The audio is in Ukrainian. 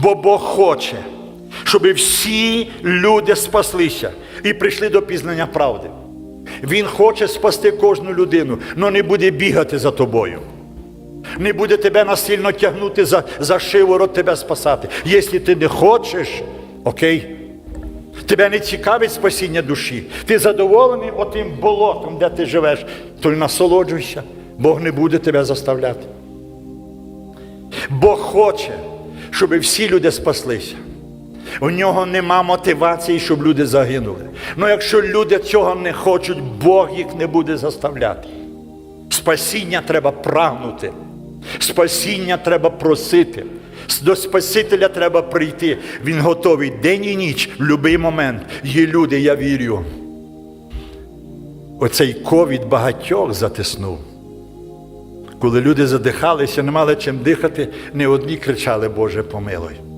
Бо Бог хоче, щоб всі люди спаслися і прийшли до пізнання правди. Він хоче спасти кожну людину, але не буде бігати за тобою. Не буде тебе насильно тягнути за, за шиворот тебе спасати. Якщо ти не хочеш, окей. Тебе не цікавить спасіння душі. Ти задоволений отим болотом, де ти живеш, то й насолоджуйся. Бог не буде тебе заставляти. Бог хоче, щоб всі люди спаслися. У нього нема мотивації, щоб люди загинули. Ну якщо люди цього не хочуть, Бог їх не буде заставляти. Спасіння треба прагнути. Спасіння треба просити. До Спасителя треба прийти. Він готовий день і ніч, в будь-який момент. Є люди, я вірю. Оцей ковід багатьох затиснув. Коли люди задихалися, не мали чим дихати, не одні кричали, Боже, помилуй.